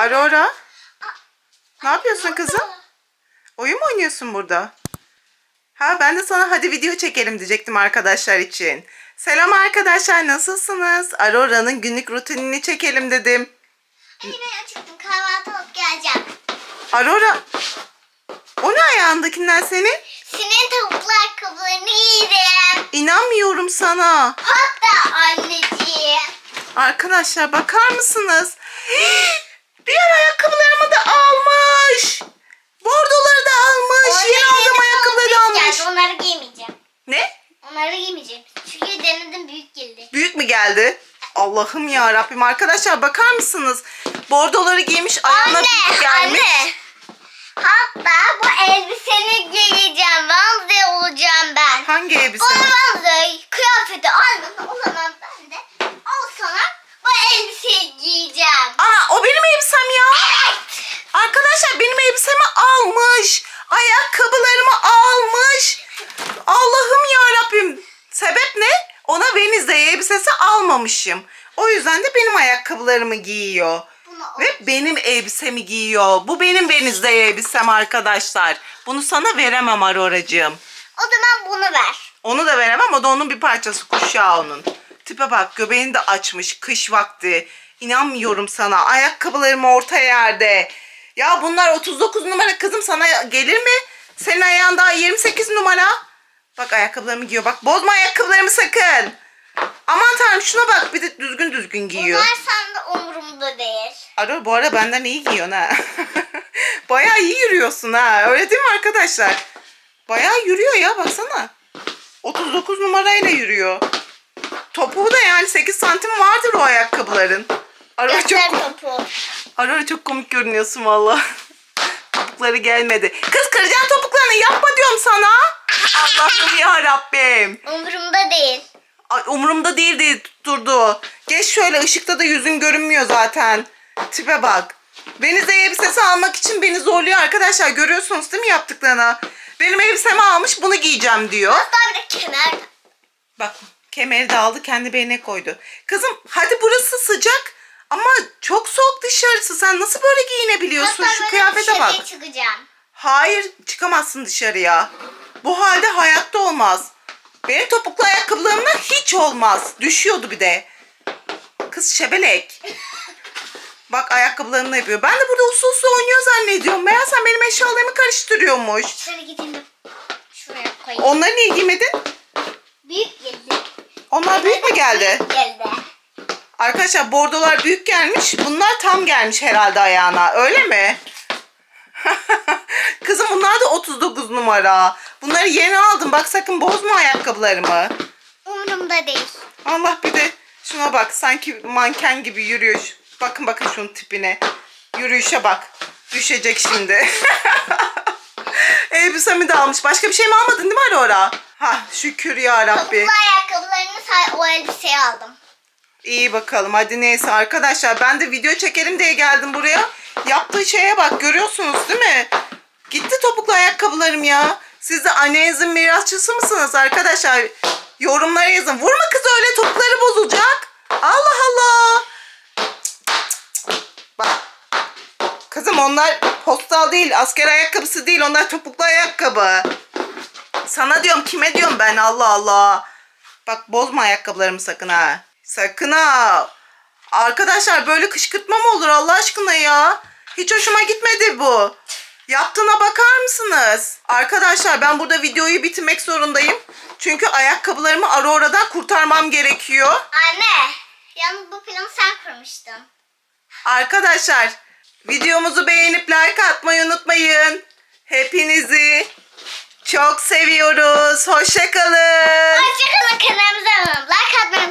Aurora. Ne yapıyorsun kızım? Oyun mu oynuyorsun burada? Ha ben de sana hadi video çekelim diyecektim arkadaşlar için. Selam arkadaşlar nasılsınız? Aurora'nın günlük rutinini çekelim dedim. Hadi ben acıktım kahvaltı alıp geleceğim. Aurora o ne ayağındakinden senin? Senin tavuklu ayakkabılarını giydim. İnanmıyorum sana. Hatta anneciğim. Arkadaşlar bakar mısınız? Diğer ayakkabılarımı da almış. Bordoları da almış. Yeni aldığım ayakkabıları da almış. Geldi, onları giymeyeceğim. Ne? Onları giymeyeceğim. Çünkü denedim büyük geldi. Büyük mü geldi? Allah'ım ya Rabbim arkadaşlar bakar mısınız? Bordoları giymiş ayağına Anne, büyük gelmiş. anne. Hatta bu elbiseni giyeceğim. Vanze olacağım ben. Hangi elbise? O vanze kıyafeti aldım. O zaman ben de al sana bu elbiseyi giyeceğim. Ana o benim elbisem ya. Evet. Arkadaşlar benim elbisemi almış. Ayakkabılarımı almış. Allah'ım ya Rabbim. Sebep ne? Ona Wednesday elbisesi almamışım. O yüzden de benim ayakkabılarımı giyiyor. Ve benim elbisemi giyiyor. Bu benim Wednesday elbisem arkadaşlar. Bunu sana veremem Aurora'cığım. O zaman bunu ver. Onu da veremem. O da onun bir parçası. Kuşağı onun. Tipe bak göbeğini de açmış. Kış vakti. İnanmıyorum sana. Ayakkabılarım orta yerde. Ya bunlar 39 numara kızım sana gelir mi? Senin ayağın daha 28 numara. Bak ayakkabılarımı giyiyor. Bak bozma ayakkabılarımı sakın. Aman tanrım şuna bak. Bir de düzgün düzgün giyiyor. Bunlar sende umurumda değil. Aro bu ara benden iyi giyiyorsun ha. Bayağı iyi yürüyorsun ha. Öyle değil mi arkadaşlar? Bayağı yürüyor ya baksana. 39 numarayla yürüyor. Topuğu da yani 8 santim vardır o ayakkabıların. Aurora çok, Göster topu. Aurora çok komik görünüyorsun valla. Topukları gelmedi. Kız kıracaksın topuklarını yapma diyorum sana. Allah'ım ya Rabbim. Umurumda değil. Ay, umurumda değil diye tutturdu. Geç şöyle ışıkta da yüzün görünmüyor zaten. Tipe bak. Benize elbisesi almak için beni zorluyor arkadaşlar. Görüyorsunuz değil mi yaptıklarını? Benim elbisemi almış bunu giyeceğim diyor. Hatta bir de kemer. Bak kemeri de aldı kendi beline koydu. Kızım hadi burası sıcak ama çok soğuk dışarısı. Sen nasıl böyle giyinebiliyorsun? Hatta Şu kıyafete bak. çıkacağım. Hayır çıkamazsın dışarıya. Bu halde hayatta olmaz. Benim topuklu ayakkabılarımda hiç olmaz. Düşüyordu bir de. Kız şebelek. Bak ayakkabılarını yapıyor. Ben de burada uslu uslu oynuyor zannediyorum. Meğersem benim eşyalarımı karıştırıyormuş. Şöyle gideyim de şuraya koyayım. Onları niye giymedin? Büyük geldi. Onlar büyük mü geldi? Geldi. Arkadaşlar bordolar büyük gelmiş. Bunlar tam gelmiş herhalde ayağına. Öyle mi? Kızım bunlar da 39 numara. Bunları yeni aldım. Bak sakın bozma ayakkabılarımı. Umurumda değil. Allah bir de şuna bak. Sanki manken gibi yürüyor. Bakın bakın şunun tipine. Yürüyüşe bak. Düşecek şimdi. Elbisemi de almış. Başka bir şey mi almadın değil mi Aurora? Ha şükür ya Rabbi. Topuklu ayakkabılarını say o elbiseyi aldım. İyi bakalım hadi neyse arkadaşlar ben de video çekelim diye geldim buraya. Yaptığı şeye bak görüyorsunuz değil mi? Gitti topuklu ayakkabılarım ya. Siz de annenizin mirasçısı mısınız arkadaşlar? Yorumlara yazın. Vurma kız öyle topukları bozulacak. Allah Allah. Bak. Kızım onlar postal değil asker ayakkabısı değil onlar topuklu ayakkabı. Sana diyorum kime diyorum ben Allah Allah. Bak bozma ayakkabılarımı sakın ha. Sakın ha. Arkadaşlar böyle kışkırtma mı olur Allah aşkına ya? Hiç hoşuma gitmedi bu. Yaptığına bakar mısınız? Arkadaşlar ben burada videoyu bitirmek zorundayım. Çünkü ayakkabılarımı Aurora'dan kurtarmam gerekiyor. Anne. Yalnız bu planı sen kurmuştun. Arkadaşlar videomuzu beğenip like atmayı unutmayın. Hepinizi çok seviyoruz. Hoşçakalın. Hoşçakalın kanalımıza abone olun. Like atmayı